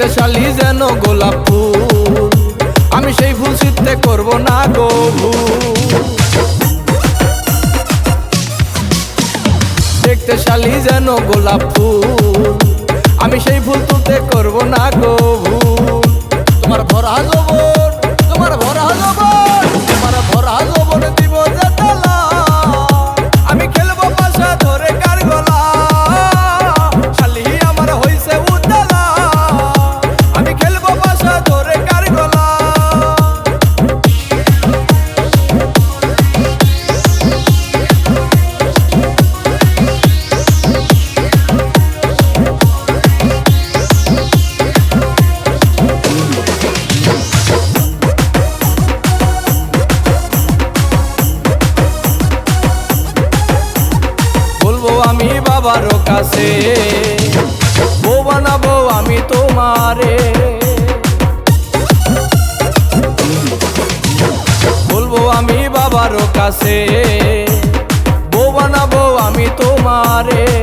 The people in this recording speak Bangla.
যেন গোলাপ ফুল। আমি সেই ফুল ছিটতে করব না গো যেন গোলাপ ফুল। আমি সেই ফুল তুলতে করব না গো বলব আমি বাবারও কাছে। বউ বানাবো আমি তোমারে। বলব আমি বাবারও কাছে। বউ বানাবো আমি তোমারে।